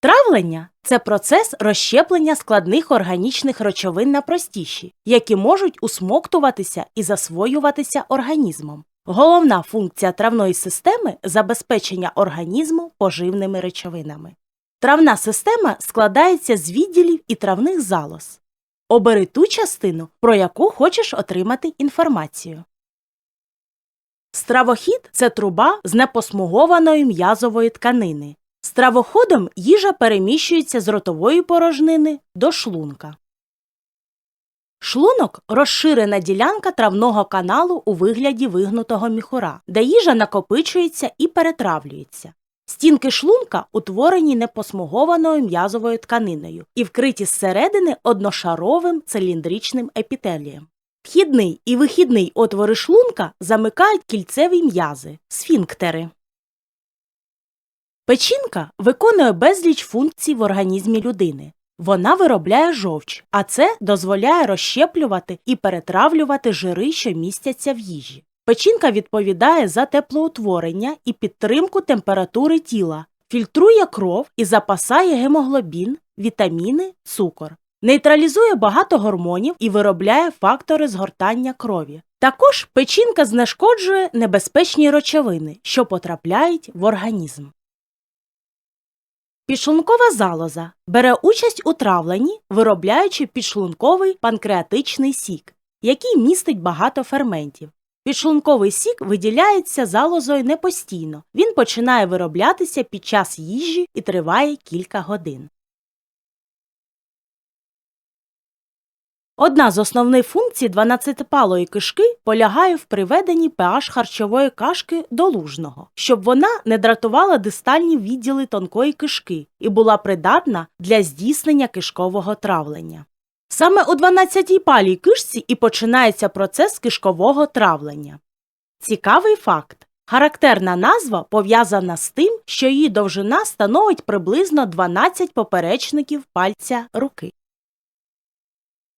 Травлення це процес розщеплення складних органічних речовин на простіші, які можуть усмоктуватися і засвоюватися організмом. Головна функція травної системи забезпечення організму поживними речовинами. Травна система складається з відділів і травних залоз. Обери ту частину, про яку хочеш отримати інформацію. Стравохід це труба з непосмугованої м'язової тканини. Стравоходом їжа переміщується з ротової порожнини до шлунка. Шлунок розширена ділянка травного каналу у вигляді вигнутого міхура, де їжа накопичується і перетравлюється. Стінки шлунка утворені непосмугованою м'язовою тканиною і вкриті зсередини одношаровим циліндричним епітелієм. Вхідний і вихідний отвори шлунка замикають кільцеві м'язи сфінктери. Печінка виконує безліч функцій в організмі людини. Вона виробляє жовч, а це дозволяє розщеплювати і перетравлювати жири, що містяться в їжі. Печінка відповідає за теплоутворення і підтримку температури тіла, фільтрує кров і запасає гемоглобін, вітаміни, цукор. Нейтралізує багато гормонів і виробляє фактори згортання крові. Також печінка знешкоджує небезпечні речовини, що потрапляють в організм. Підшлункова залоза бере участь у травленні, виробляючи підшлунковий панкреатичний сік, який містить багато ферментів. Підшлунковий сік виділяється залозою непостійно. Він починає вироблятися під час їжі і триває кілька годин. Одна з основних функцій 12-палої кишки полягає в приведенні pH харчової кашки до лужного, щоб вона не дратувала дистальні відділи тонкої кишки і була придатна для здійснення кишкового травлення. Саме у 12-й палій кишці і починається процес кишкового травлення. Цікавий факт. Характерна назва пов'язана з тим, що її довжина становить приблизно 12 поперечників пальця руки.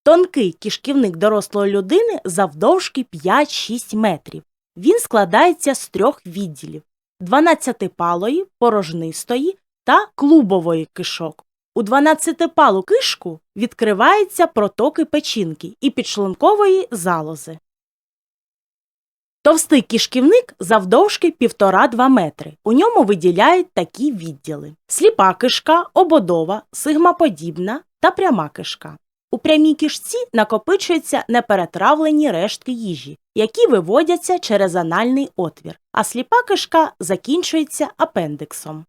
Тонкий кишківник дорослої людини завдовжки 5-6 метрів. Він складається з трьох відділів 12-палої, порожнистої та клубової кишок. У 12-палу кишку відкриваються протоки печінки і підшлункової залози. Товстий кишківник завдовжки 1,5-2 метри. У ньому виділяють такі відділи: сліпа кишка, ободова, сигмаподібна та пряма кишка. У прямій кишці накопичуються неперетравлені рештки їжі, які виводяться через анальний отвір, а сліпа кишка закінчується апендиксом.